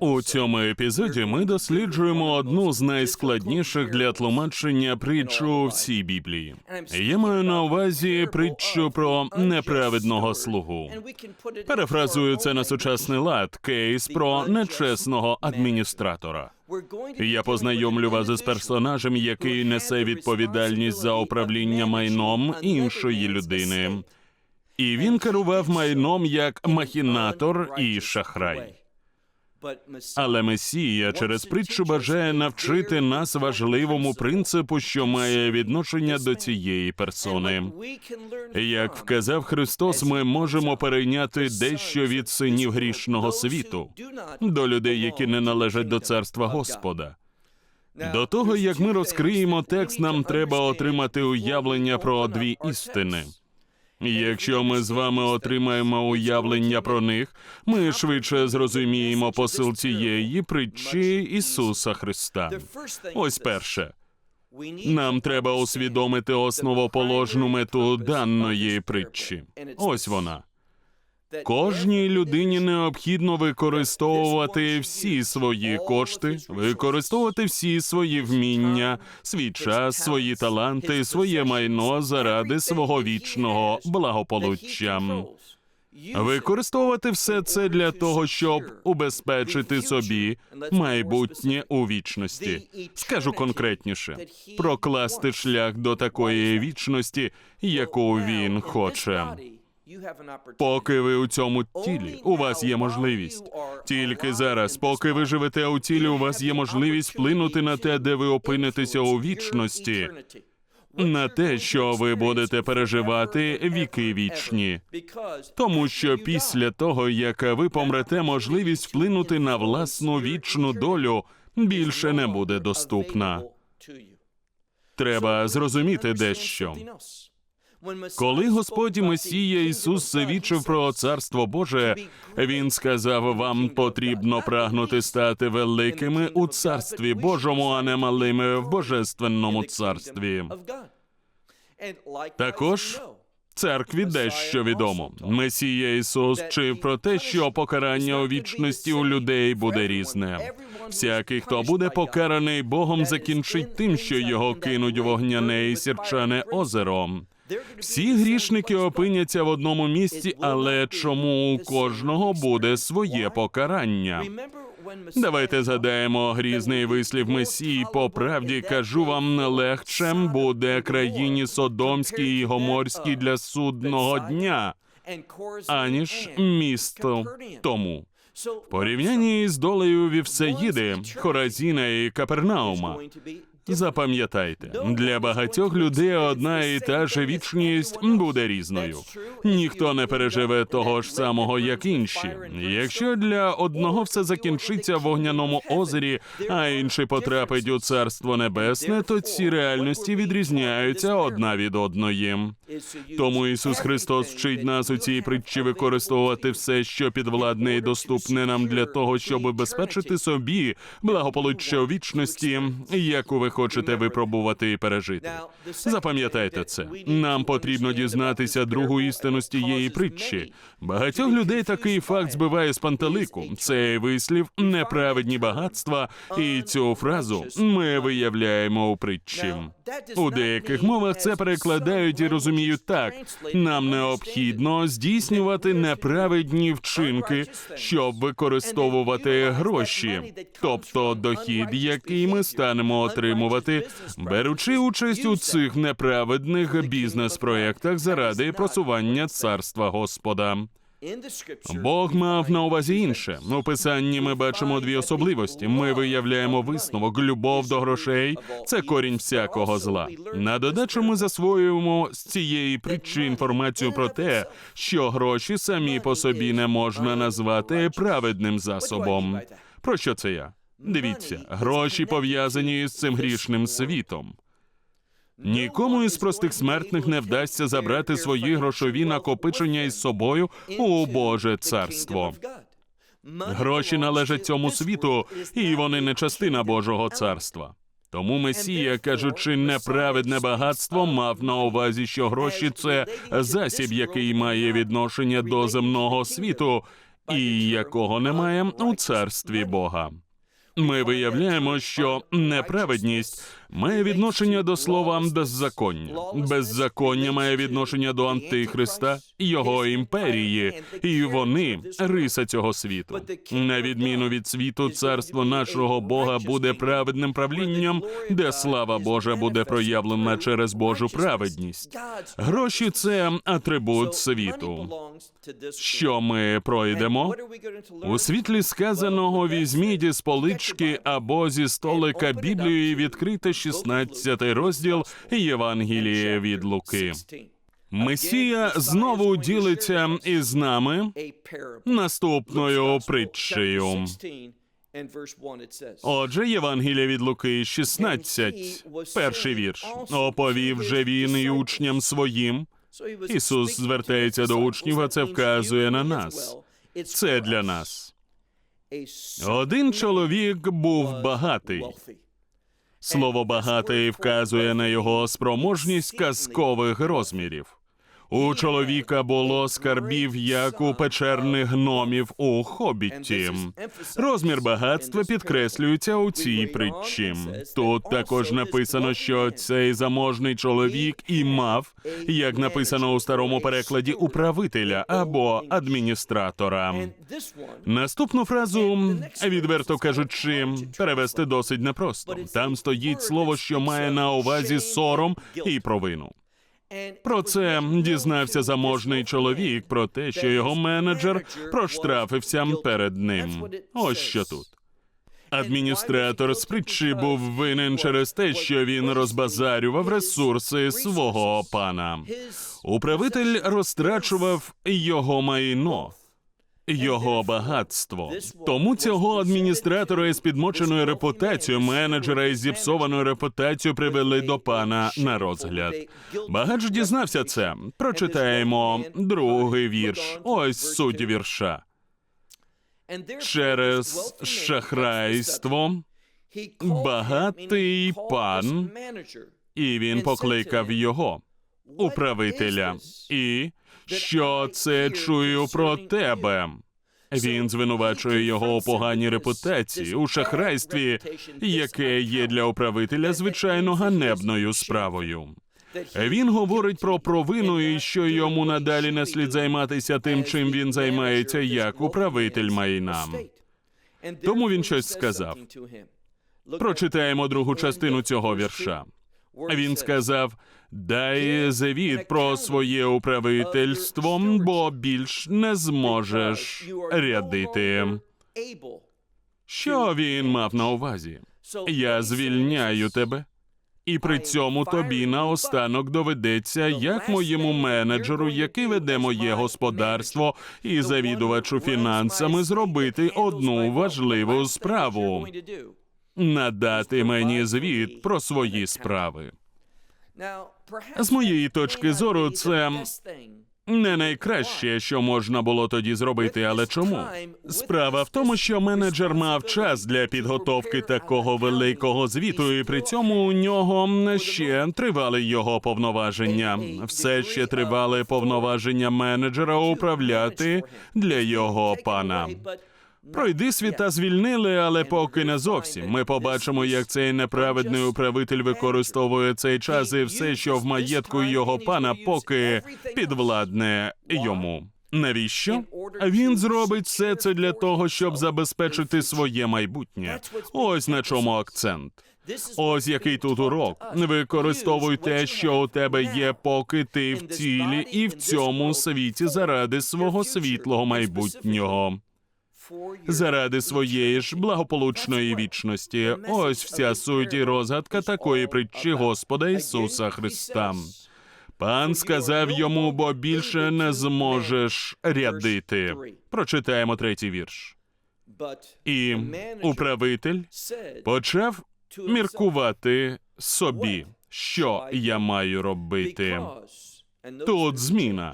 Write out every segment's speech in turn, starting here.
У цьому епізоді ми досліджуємо одну з найскладніших для тлумачення притч у всій Біблії. Я маю на увазі притчу про неправедного слугу. Перефразую це на сучасний лад кейс про нечесного адміністратора. Я познайомлю вас із персонажем, який несе відповідальність за управління майном іншої людини. І він керував майном як махінатор і шахрай. Але Месія через притчу бажає навчити нас важливому принципу, що має відношення до цієї персони. Як вказав Христос, ми можемо перейняти дещо від синів грішного світу до людей, які не належать до царства Господа. До того як ми розкриємо текст, нам треба отримати уявлення про дві істини. Якщо ми з вами отримаємо уявлення про них, ми швидше зрозуміємо посил цієї притчі Ісуса Христа. Ось перше. Нам треба усвідомити основоположну мету даної притчі. Ось вона. Кожній людині необхідно використовувати всі свої кошти, використовувати всі свої вміння, свій час, свої таланти, своє майно заради свого вічного благополуччя. Використовувати все це для того, щоб убезпечити собі майбутнє у вічності. Скажу конкретніше, прокласти шлях до такої вічності, яку він хоче. Поки ви у цьому тілі, у вас є можливість. Тільки зараз, поки ви живете у тілі, у вас є можливість вплинути на те, де ви опинитеся у вічності, на те, що ви будете переживати віки вічні. Тому що після того, як ви помрете, можливість вплинути на власну вічну долю більше не буде доступна. Треба зрозуміти дещо. Коли Господь Месія Ісус свідчив про Царство Боже, Він сказав: вам потрібно прагнути стати великими у Царстві Божому, а не малими в Божественному царстві. Також церкві дещо відомо. Месія Ісус вчив про те, що покарання у вічності у людей буде різне. Всякий, хто буде покараний Богом, закінчить тим, що його кинуть у вогняне і сірчане озеро. Всі грішники опиняться в одному місці, але чому у кожного буде своє покарання? Давайте згадаємо грізний вислів Месії. По правді кажу вам, легчем буде країні Содомській і Гоморській для судного дня, аніж місто тому. В порівнянні з долею Вівсеїди, Хоразіна і Капернаума. Запам'ятайте, для багатьох людей одна і та ж вічність буде різною. Ніхто не переживе того ж самого, як інші. Якщо для одного все закінчиться в вогняному озері, а інший потрапить у царство небесне, то ці реальності відрізняються одна від одної. Тому Ісус Христос вчить нас у цій притчі використовувати все, що підвладне і доступне нам для того, щоб убезпечити собі благополуччя у вічності, яку ви хочете випробувати і пережити. Запам'ятайте це. Нам потрібно дізнатися другу істину з тієї притчі. Багатьох людей такий факт збиває з пантелику. Цей вислів неправедні багатства, і цю фразу ми виявляємо у притчі. У деяких мовах це перекладають і розуміють так: нам необхідно здійснювати неправедні вчинки, щоб використовувати гроші, тобто дохід, який ми станемо отримувати, беручи участь у цих неправедних бізнес-проєктах заради просування царства Господа. Бог мав на увазі інше. У писанні ми бачимо дві особливості. Ми виявляємо висновок. Любов до грошей це корінь всякого зла. На додачу ми засвоюємо з цієї притчі інформацію про те, що гроші самі по собі не можна назвати праведним засобом. Про що це я? Дивіться, гроші пов'язані з цим грішним світом. Нікому із простих смертних не вдасться забрати свої грошові накопичення із собою у Боже царство. Гроші належать цьому світу, і вони не частина Божого царства. Тому Месія, кажучи, неправедне багатство, мав на увазі, що гроші це засіб, який має відношення до земного світу, і якого немає у царстві Бога. Ми виявляємо, що неправедність має відношення до слова беззаконня. Беззаконня має відношення до антихриста, його імперії, і вони риса цього світу. На відміну від світу, царство нашого Бога буде праведним правлінням, де слава Божа буде проявлена через Божу праведність. Гроші це атрибут світу. Що ми пройдемо? У світлі сказаного візьміть із полички або зі столика Біблію і відкрите 16 розділ Євангелія від Луки. Месія знову ділиться із нами наступною притчею. Отже, Євангелія від Луки 16, перший вірш. Оповів же він і учням своїм. Ісус звертається до учнів, а це вказує на нас. Це для нас. Один чоловік був багатий. Слово багатий вказує на його спроможність казкових розмірів. У чоловіка було скарбів, як у печерних гномів у хобіті. Розмір багатства підкреслюється у цій притчі. Тут також написано, що цей заможний чоловік і мав, як написано у старому перекладі, управителя або адміністратора. Наступну фразу, відверто кажучи, перевести досить непросто. Там стоїть слово, що має на увазі сором і провину. Про це дізнався заможний чоловік про те, що його менеджер проштрафився перед ним. Ось що тут. Адміністратор з притчі був винен через те, що він розбазарював ресурси свого пана. Управитель розтрачував його майно. Його багатство. Тому цього адміністратора із підмоченою репутацією, менеджера із зіпсованою репутацією привели до пана на розгляд. Багач дізнався це. Прочитаємо другий вірш. Ось суть вірша. Через шахрайство багатий пан, і він покликав його, управителя, і що це чую про тебе. Він звинувачує його у поганій репутації, у шахрайстві, яке є для управителя звичайно ганебною справою. Він говорить про провину і що йому надалі не слід займатися тим, чим він займається як управитель майна. Тому він щось сказав. Прочитаємо другу частину цього вірша. Він сказав: дай завіт про своє управительство, бо більш не зможеш рядити. Що він мав на увазі? Я звільняю тебе. І при цьому тобі наостанок доведеться, як моєму менеджеру, який веде моє господарство і завідувачу фінансами, зробити одну важливу справу надати мені звіт про свої справи. З моєї точки зору, це Не найкраще, що можна було тоді зробити, але чому? Справа в тому, що менеджер мав час для підготовки такого великого звіту, і при цьому у нього ще тривали його повноваження. Все ще тривали повноваження менеджера управляти для його пана. Пройди світа звільнили, але поки не зовсім. Ми побачимо, як цей неправедний управитель використовує цей час і все, що в маєтку його пана, поки підвладне йому. Навіщо? Він зробить все це для того, щоб забезпечити своє майбутнє. Ось на чому акцент. Ось який тут урок. Використовуй те, що у тебе є, поки ти в цілі і в цьому світі заради свого світлого майбутнього. Заради своєї ж благополучної вічності. Ось вся суть і розгадка такої притчі Господа Ісуса Христа. Пан сказав йому, бо більше не зможеш рядити. Прочитаємо третій вірш. І управитель почав міркувати собі, що я маю робити. Тут зміна.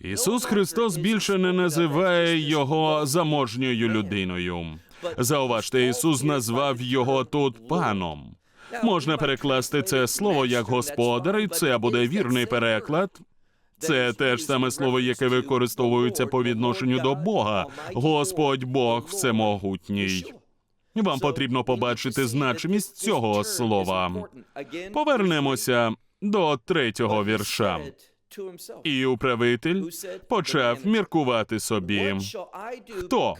Ісус Христос більше не називає його заможньою людиною. Зауважте, Ісус назвав його тут паном. Можна перекласти це слово як господар, і це буде вірний переклад. Це те ж саме слово, яке використовується по відношенню до Бога. Господь Бог всемогутній. Вам потрібно побачити значимість цього слова. Повернемося до третього вірша. І управитель почав міркувати собі. Хто?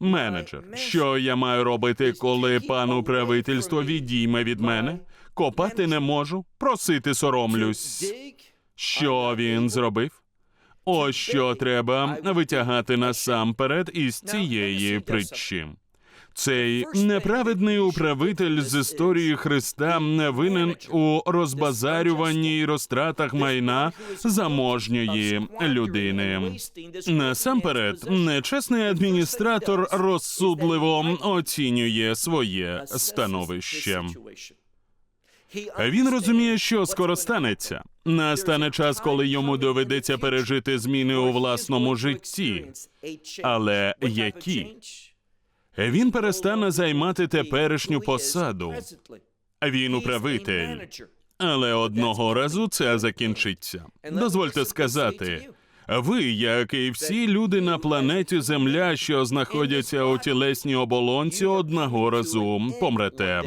Менеджер, що я маю робити, коли пан управительство відійме від мене? Копати не можу, просити соромлюсь. Що він зробив? Ось що треба витягати насамперед із цієї притчі. Цей неправедний управитель з історії Христа не винен у розбазарюванні і розтратах майна заможньої людини. Насамперед, нечесний адміністратор розсудливо оцінює своє становище. Він розуміє, що скоро станеться. Настане час, коли йому доведеться пережити зміни у власному житті. Але які? Він перестане займати теперішню посаду. Він управитель. Але одного разу це закінчиться. Дозвольте сказати. Ви, як і всі люди на планеті Земля, що знаходяться у тілесній оболонці, одного разу помрете.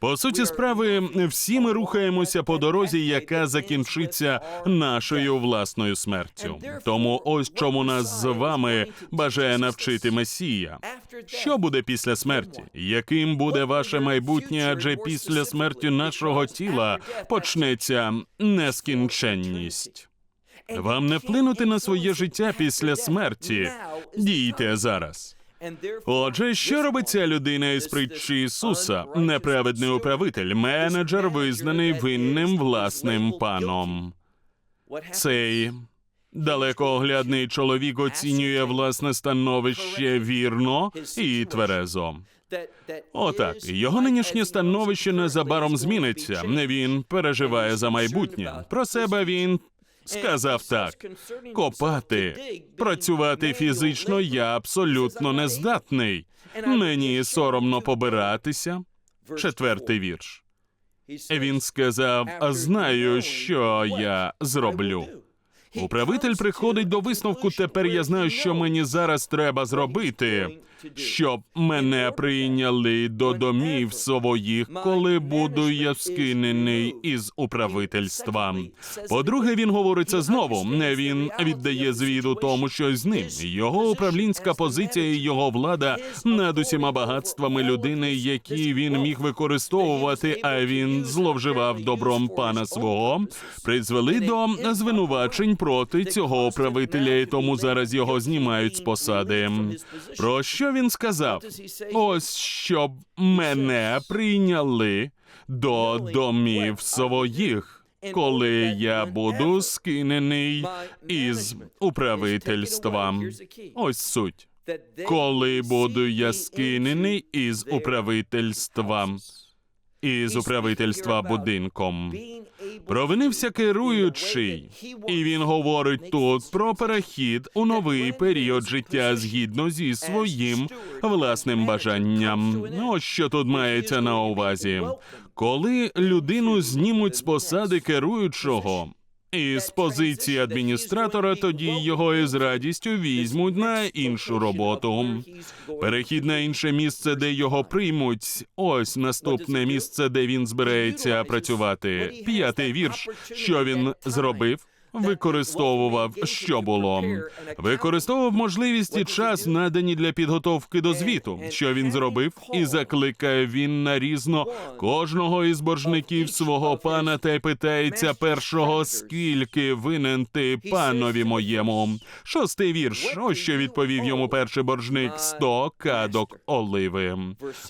По суті справи, всі ми рухаємося по дорозі, яка закінчиться нашою власною смертю. Тому ось чому нас з вами бажає навчити Месія. Що буде після смерті? Яким буде ваше майбутнє? Адже після смерті нашого тіла почнеться нескінченність. Вам не вплинути на своє життя після смерті. Дійте зараз. Отже, що робить ця людина із притчі Ісуса? Неправедний управитель, менеджер, визнаний винним власним паном. Цей далекооглядний чоловік оцінює власне становище вірно і тверезо. Отак, його нинішнє становище незабаром зміниться. Він переживає за майбутнє. Про себе він сказав так: копати, працювати фізично я абсолютно не здатний. Мені соромно побиратися. Четвертий вірш. Він сказав: знаю, що я зроблю. Управитель приходить до висновку. Тепер я знаю, що мені зараз треба зробити, щоб мене прийняли до домів своїх, коли буду я скинений із управительства. По-друге, він говориться знову. Не він віддає звіт у тому, що з ним його управлінська позиція і його влада над усіма багатствами людини, які він міг використовувати, а він зловживав добром пана свого, призвели до звинувачень проти цього управителя, і тому зараз його знімають з посади. Про що він сказав? Ось щоб мене прийняли до домів своїх, коли я буду скинений із управительства. Ось суть. Коли буду я скинений із управительства, із управительства будинком. Провинився керуючий, і він говорить тут про перехід у новий період життя згідно зі своїм власним бажанням. Ось що тут мається на увазі. Коли людину знімуть з посади керуючого. І з позиції адміністратора тоді його із радістю візьмуть на іншу роботу. Перехід на інше місце, де його приймуть. Ось наступне місце, де він збирається працювати. П'ятий вірш. Що він зробив? Використовував, що було. Використовував можливість і час, надані для підготовки до звіту. Що він зробив? І закликає він нарізно кожного із боржників свого пана та й питається першого, скільки винен ти панові моєму. Шостий вірш. Ось що відповів йому перший боржник: сто кадок оливи.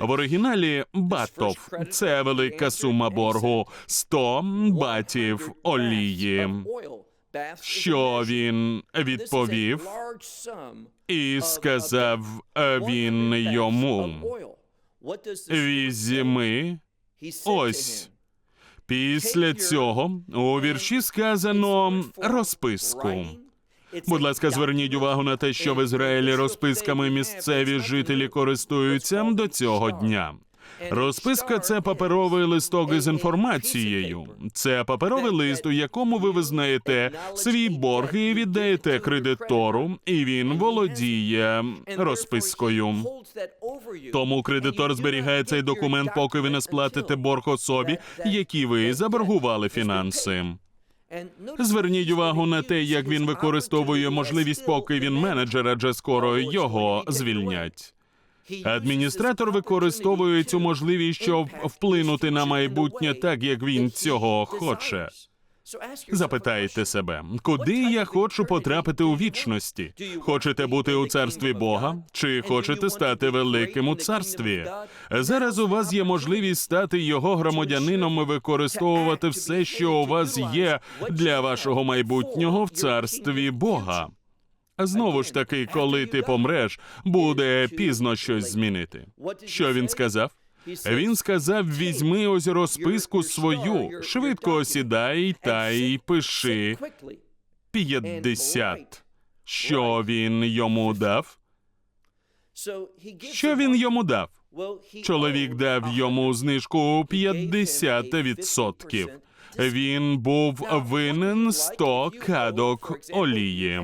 В оригіналі батов це велика сума боргу, сто батів олії. Що він відповів? І сказав він йому: Візьми ось. Після цього у вірші сказано розписку. Будь ласка, зверніть увагу на те, що в Ізраїлі розписками місцеві жителі користуються до цього дня. Розписка це паперовий листок із інформацією. Це паперовий лист, у якому ви визнаєте свій борг і віддаєте кредитору, і він володіє розпискою. Тому кредитор зберігає цей документ, поки ви не сплатите борг особі, які ви заборгували фінанси. Зверніть увагу на те, як він використовує можливість, поки він менеджер, адже скоро його звільнять. Адміністратор використовує цю можливість, щоб вплинути на майбутнє так, як він цього хоче. Запитайте себе, куди я хочу потрапити у вічності? Хочете бути у царстві Бога? Чи хочете стати великим у царстві? Зараз у вас є можливість стати його громадянином і використовувати все, що у вас є для вашого майбутнього в царстві Бога. Знову ж таки, коли ти помреш, буде пізно щось змінити. Що він сказав? Він сказав: візьми ось розписку свою, швидко сідай та й пиши 50. Що він йому дав? Що він йому дав? Чоловік дав йому знижку 50%. Він був винен 100 кадок олії.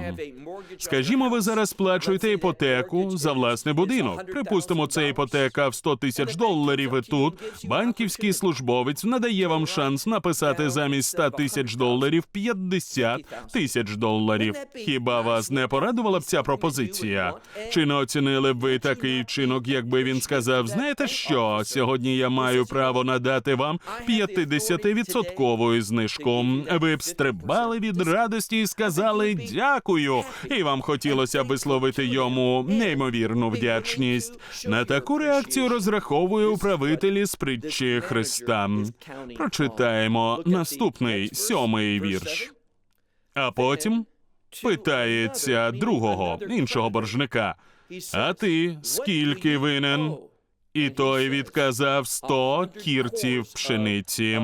Скажімо, ви зараз сплачуєте іпотеку за власний будинок. Припустимо, це іпотека в 100 тисяч доларів. І тут банківський службовець надає вам шанс написати замість 100 тисяч доларів 50 тисяч доларів. Хіба вас не порадувала б ця пропозиція? Чи не оцінили б ви такий вчинок, якби він сказав: знаєте що? Сьогодні я маю право надати вам 50-відсоткову знижку. Ви б стрибали від радості і сказали дякую. І вам хотілося б висловити йому неймовірну вдячність. На таку реакцію розраховує управитель з притчі Христа. Прочитаємо наступний сьомий вірш. А потім питається другого іншого боржника. А ти скільки винен? І той відказав сто кірців пшениці.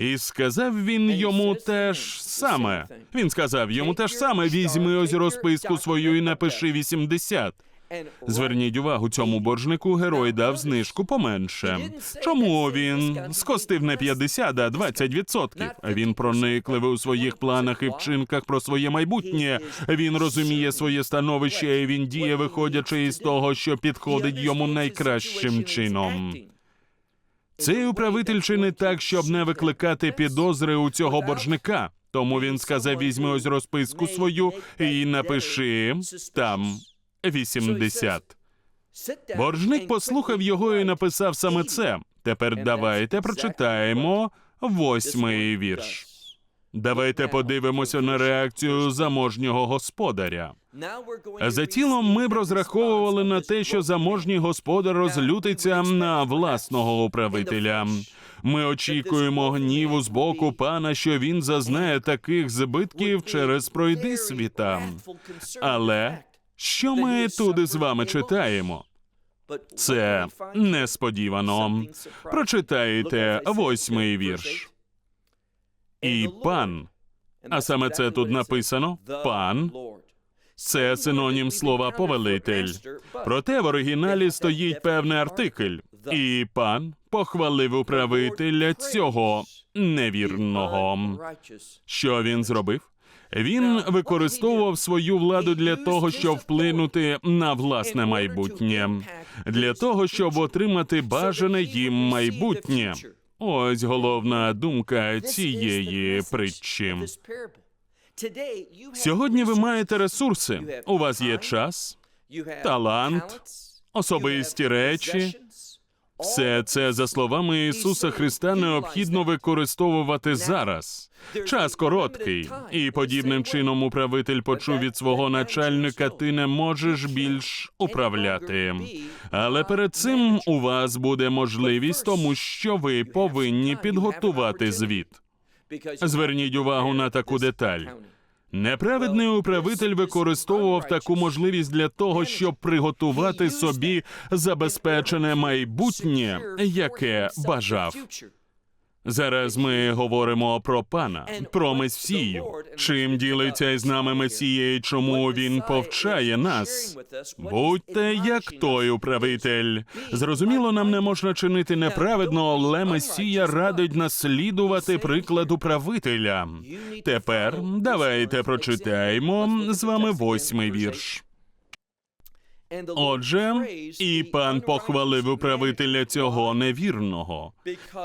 І сказав він йому те ж саме. Він сказав йому те ж саме: візьми ось розписку свою і напиши 80. Зверніть увагу, цьому боржнику герой дав знижку поменше. Чому він скостив не 50, а 20%? Він проникливий у своїх планах і вчинках про своє майбутнє. Він розуміє своє становище, і він діє, виходячи із того, що підходить йому найкращим чином. Цей управитель чинить так, щоб не викликати підозри у цього боржника. Тому він сказав: візьми ось розписку свою і напиши там 80. Боржник послухав його і написав саме це. Тепер давайте прочитаємо восьмий вірш. Давайте подивимося на реакцію заможнього господаря. За тілом ми б розраховували на те, що заможній господар розлютиться на власного управителя. Ми очікуємо гніву з боку пана, що він зазнає таких збитків через пройди світа. Але що ми тут з вами читаємо? Це несподівано. Прочитайте восьмий вірш. І пан, а саме це тут написано пан. Це синонім слова повелитель. Проте в оригіналі стоїть певний артикль, і пан похвалив управителя цього невірного. Що він зробив? Він використовував свою владу для того, щоб вплинути на власне майбутнє, для того, щоб отримати бажане їм майбутнє. Ось головна думка цієї притчі. Сьогодні ви маєте ресурси. У вас є час, талант, особисті речі. Все це, за словами Ісуса Христа, необхідно використовувати зараз. Час короткий, і подібним чином управитель почув від свого начальника: ти не можеш більш управляти. Але перед цим у вас буде можливість, тому що ви повинні підготувати звіт. Зверніть увагу на таку деталь. Неправедний управитель використовував таку можливість для того, щоб приготувати собі забезпечене майбутнє, яке бажав. Зараз ми говоримо про пана, про Месію. Чим ділиться із нами Месія і чому він повчає нас? Будьте як той управитель. Зрозуміло, нам не можна чинити неправедно, але Месія радить наслідувати приклад управителя. Тепер давайте прочитаємо з вами восьмий вірш. Отже, і пан похвалив управителя цього невірного,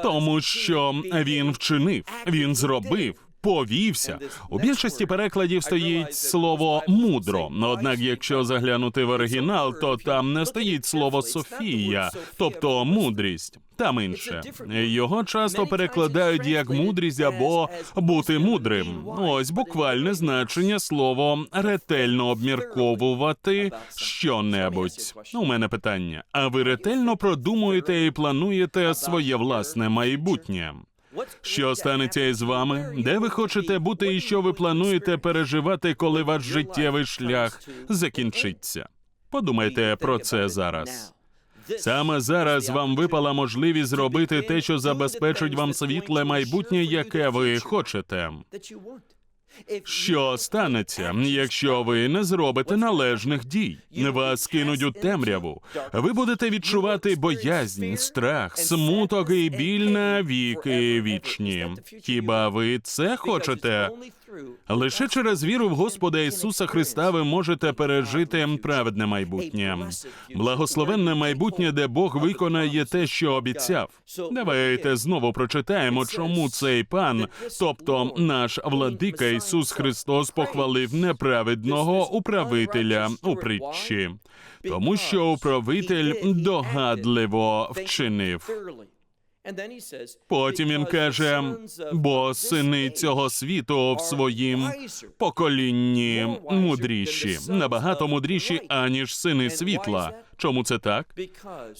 тому що він вчинив, він зробив. Повівся у більшості перекладів стоїть слово мудро. Однак, якщо заглянути в оригінал, то там не стоїть слово Софія, тобто мудрість. Там інше його часто перекладають як мудрість або бути мудрим. Ось буквальне значення слово ретельно обмірковувати що-небудь. У мене питання: а ви ретельно продумуєте і плануєте своє власне майбутнє? Що станеться із вами? Де ви хочете бути і що ви плануєте переживати, коли ваш життєвий шлях закінчиться? Подумайте про це зараз. Саме зараз вам випала можливість зробити те, що забезпечить вам світле майбутнє, яке ви хочете. Що станеться, якщо ви не зробите належних дій? Вас кинуть у темряву. Ви будете відчувати боязнь, страх, смуток і біль на віки вічні. Хіба ви це хочете? Лише через віру в Господа Ісуса Христа ви можете пережити праведне майбутнє, благословенне майбутнє, де Бог виконає те, що обіцяв. Давайте знову прочитаємо, чому цей пан, тобто наш владика Ісус Христос, похвалив неправедного управителя у притчі, тому що управитель догадливо вчинив. Потім він каже: бо сини цього світу в своїм поколінні мудріші, набагато мудріші, аніж сини світла. Чому це так?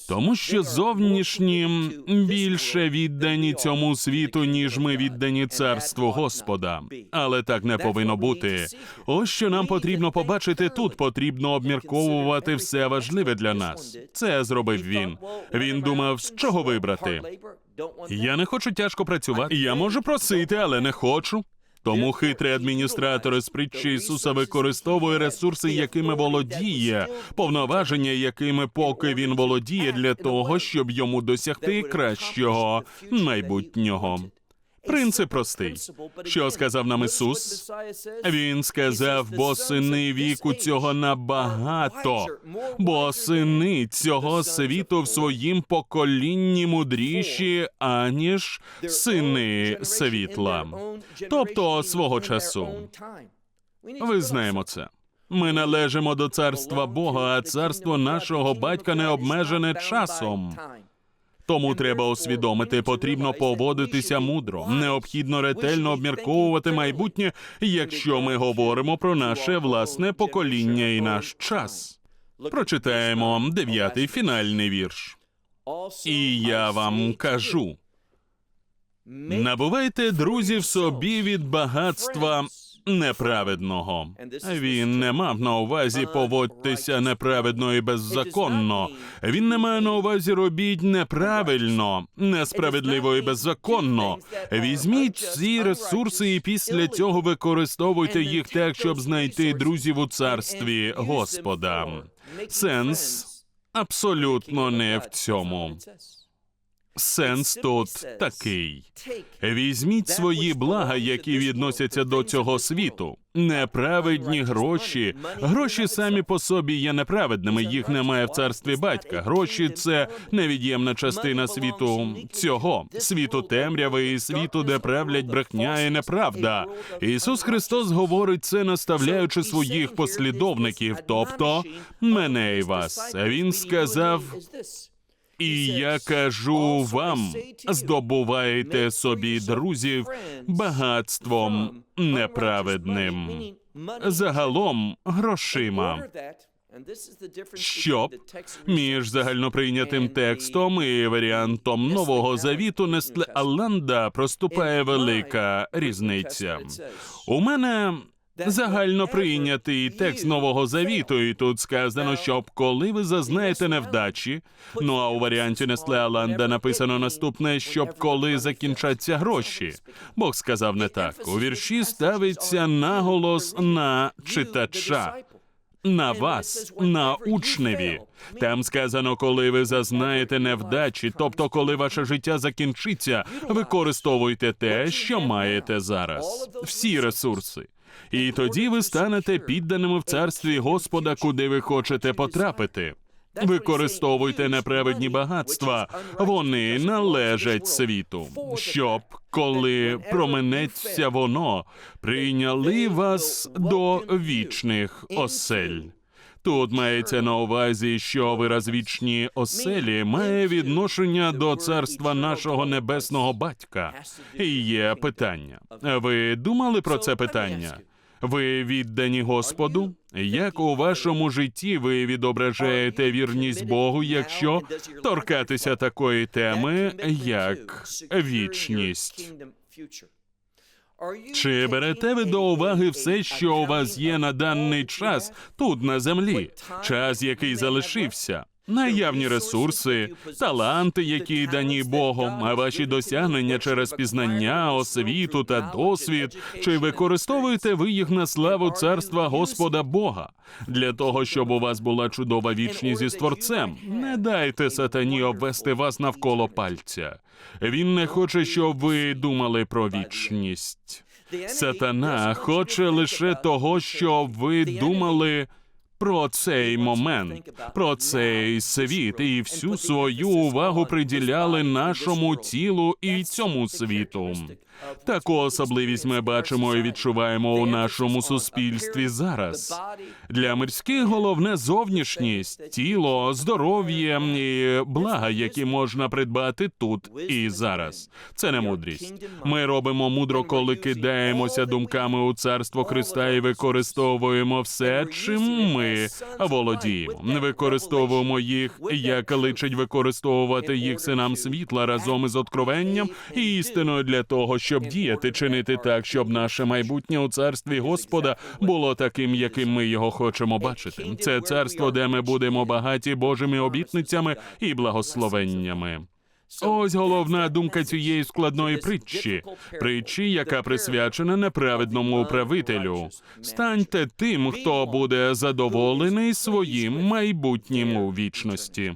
Тому що зовнішні більше віддані цьому світу, ніж ми віддані царству Господа. Але так не повинно бути. Ось що нам потрібно побачити тут. Потрібно обмірковувати все важливе для нас. Це зробив він. Він думав, з чого вибрати. Я не хочу тяжко працювати. Я можу просити, але не хочу. Тому хитрий адміністратор із притчі Ісуса використовує ресурси, якими володіє, повноваження, якими поки він володіє, для того, щоб йому досягти кращого майбутнього. Принцип простий. Що сказав нам Ісус? Він сказав, бо сини віку цього набагато, бо сини цього світу в своїм поколінні мудріші, аніж сини світла, тобто свого часу. Ви знаємо це. Ми належимо до царства Бога, а царство нашого батька не обмежене часом. Тому треба усвідомити, потрібно поводитися мудро. Необхідно ретельно обмірковувати майбутнє, якщо ми говоримо про наше власне покоління і наш час. Прочитаємо дев'ятий фінальний вірш. І я вам кажу: набувайте друзів собі від багатства неправедного. Він не мав на увазі поводьтеся неправедно і беззаконно. Він не має на увазі робіть неправильно, несправедливо і беззаконно. Візьміть ці ресурси і після цього використовуйте їх так, щоб знайти друзів у царстві Господа. Сенс абсолютно не в цьому. Сенс тут такий: візьміть свої блага, які відносяться до цього світу. Неправедні гроші. Гроші самі по собі є неправедними. Їх немає в царстві батька. Гроші це невід'ємна частина світу цього світу темряви і світу, де правлять брехня і неправда. Ісус Христос говорить це, наставляючи своїх послідовників, тобто мене і вас. Він сказав. І я кажу вам: здобувайте собі друзів багатством неправедним, загалом грошима. Щоб між загальноприйнятим текстом і варіантом нового завіту Нестле Алланда проступає велика різниця. У мене загально прийнятий текст нового завіту, і тут сказано, щоб коли ви зазнаєте невдачі. Ну а у варіанті Нестле Аланда написано наступне, щоб коли закінчаться гроші. Бог сказав не так. У вірші ставиться наголос на читача. На вас, на учневі. Там сказано, коли ви зазнаєте невдачі, тобто, коли ваше життя закінчиться, використовуйте те, що маєте зараз, всі ресурси. І тоді ви станете підданими в царстві Господа, куди ви хочете потрапити. Використовуйте неправедні багатства, вони належать світу, щоб коли променеться воно, прийняли вас до вічних осель. Тут мається на увазі, що вираз вічні оселі має відношення до царства нашого небесного батька. І є питання. Ви думали про це питання? Ви віддані Господу? Як у вашому житті ви відображаєте вірність Богу, якщо торкатися такої теми, як вічність? Чи берете ви до уваги все, що у вас є на даний час тут на землі? Час, який залишився? Наявні ресурси, таланти, які дані Богом, а ваші досягнення через пізнання, освіту та досвід. Чи використовуєте ви їх на славу царства Господа Бога для того, щоб у вас була чудова вічність зі створцем? Не дайте сатані обвести вас навколо пальця. Він не хоче, щоб ви думали про вічність. Сатана хоче лише того, щоб ви думали про цей момент, про цей світ і всю свою увагу приділяли нашому тілу і цьому світу. Таку особливість ми бачимо і відчуваємо у нашому суспільстві зараз. Для мирських головне зовнішність, тіло, здоров'я і блага, які можна придбати тут і зараз. Це не мудрість. Ми робимо мудро, коли кидаємося думками у царство Христа і використовуємо все, чим ми володіємо. Використовуємо їх, як личить використовувати їх синам світла разом із откровенням і істиною для того, щоб діяти, чинити так, щоб наше майбутнє у царстві Господа було таким, яким ми його хочемо бачити. Це царство, де ми будемо багаті Божими обітницями і благословеннями. Ось головна думка цієї складної притчі, притчі, яка присвячена неправедному управителю. Станьте тим, хто буде задоволений своїм майбутнім у вічності.